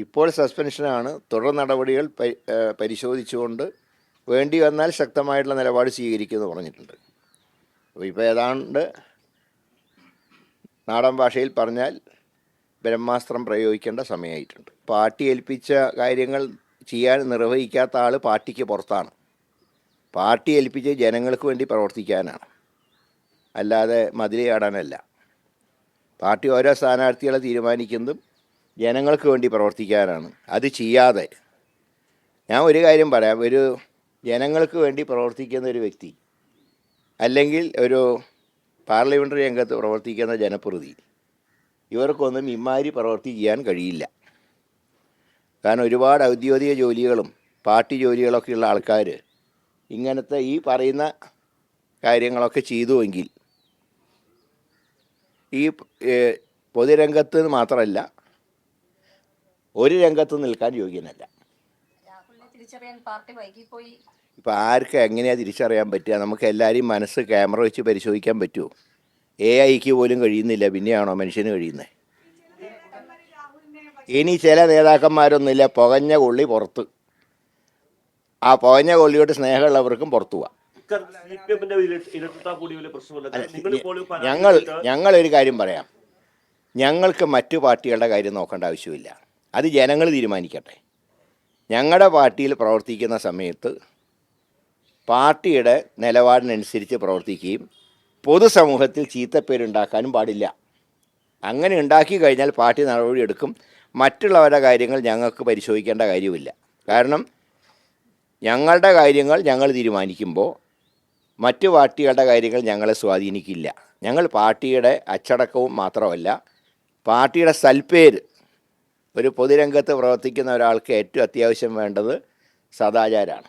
ഇപ്പോൾ സസ്പെൻഷനാണ്. തുടർ നടപടികൾ പരി- പരിശോധിച്ചുകൊണ്ട് വേണ്ടി വന്നാൽ ശക്തമായിട്ടുള്ള നിലപാട് സ്വീകരിക്കുമെന്ന് പറഞ്ഞിട്ടുണ്ട്. അപ്പോൾ ഇപ്പോൾ ഏതാണ്ട് നാടൻ ഭാഷയിൽ പറഞ്ഞാൽ ബ്രഹ്മാസ്ത്രം പ്രയോഗിക്കേണ്ട സമയമായിട്ടുണ്ട്. പാർട്ടി ഏൽപ്പിച്ച കാര്യങ്ങൾ ചെയ്യാൻ നിർവഹിക്കാത്ത ആൾ പാർട്ടിക്ക് പുറത്താണ്. പാർട്ടി ഏൽപ്പിച്ച് ജനങ്ങൾക്ക് വേണ്ടി പ്രവർത്തിക്കാനാണ്. അല്ലാതെ മതിലയാടാനല്ല. പാർട്ടി ഓരോ സ്ഥാനാർത്ഥികളെ തീരുമാനിക്കുന്നതും ജനങ്ങൾക്ക് വേണ്ടി പ്രവർത്തിക്കാനാണ്. അത് ചെയ്യാതെ. ഞാൻ ഒരു കാര്യം പറയാം. ഒരു ജനങ്ങൾക്ക് വേണ്ടി പ്രവർത്തിക്കുന്ന ഒരു വ്യക്തി അല്ലെങ്കിൽ ഒരു പാർലമെന്ററി രംഗത്ത് പ്രവർത്തിക്കുന്ന ജനപ്രതി ഇവർക്കൊന്നും ഇമാരി പ്രവർത്തി ചെയ്യാൻ കഴിയില്ല. കാരണം ഒരുപാട് ഔദ്യോഗിക ജോലികളും പാർട്ടി ജോലികളൊക്കെ ഉള്ള ആൾക്കാർ ഇങ്ങനത്തെ ഈ പറയുന്ന കാര്യങ്ങളൊക്കെ ചെയ്തുവെങ്കിൽ ഈ പൊതുരംഗത്ത് മാത്രമല്ല ഒരു രംഗത്ത് നിൽക്കാൻ യോഗ്യനല്ല. ഇപ്പം ആർക്ക് എങ്ങനെയാണ് തിരിച്ചറിയാൻ പറ്റുക? നമുക്ക് എല്ലാവരെയും മനസ്സ് ക്യാമറ വെച്ച് പരിശോധിക്കാൻ പറ്റുമോ എ ഐക്ക് പോലും കഴിയുന്നില്ല. പിന്നെയാണോ മനുഷ്യന് കഴിയുന്നത് ഇനി ചില നേതാക്കന്മാരൊന്നുമില്ല. പുകഞ്ഞ കൊള്ളി പുറത്ത്. ആ പുകഞ്ഞ കൊള്ളിയോട്ട് സ്നേഹമുള്ളവർക്കും പുറത്തു പോവാം. ഞങ്ങൾ ഒരു ഞങ്ങളൊരു കാര്യം പറയാം. ഞങ്ങൾക്ക് മറ്റു പാർട്ടികളുടെ കാര്യം നോക്കേണ്ട ആവശ്യമില്ല. അത് ജനങ്ങൾ തീരുമാനിക്കട്ടെ. ഞങ്ങളുടെ പാർട്ടിയിൽ പ്രവർത്തിക്കുന്ന സമയത്ത് പാർട്ടിയുടെ നിലപാടിനനുസരിച്ച് പ്രവർത്തിക്കുകയും പൊതുസമൂഹത്തിൽ ചീത്തപ്പേരുണ്ടാക്കാനും പാടില്ല. അങ്ങനെ ഉണ്ടാക്കി കഴിഞ്ഞാൽ പാർട്ടി നടപടിയെടുക്കും. മറ്റുള്ളവരുടെ കാര്യങ്ങൾ ഞങ്ങൾക്ക് പരിശോധിക്കേണ്ട കാര്യമില്ല. കാരണം ഞങ്ങളുടെ കാര്യങ്ങൾ ഞങ്ങൾ തീരുമാനിക്കുമ്പോൾ മറ്റു പാർട്ടികളുടെ കാര്യങ്ങൾ ഞങ്ങളെ സ്വാധീനിക്കില്ല. ഞങ്ങൾ പാർട്ടിയുടെ അച്ചടക്കവും മാത്രമല്ല പാർട്ടിയുടെ സൽപ്പേര് ഒരു പൊതുരംഗത്ത് പ്രവർത്തിക്കുന്ന ഒരാൾക്ക് ഏറ്റവും അത്യാവശ്യം വേണ്ടത് സദാചാരമാണ്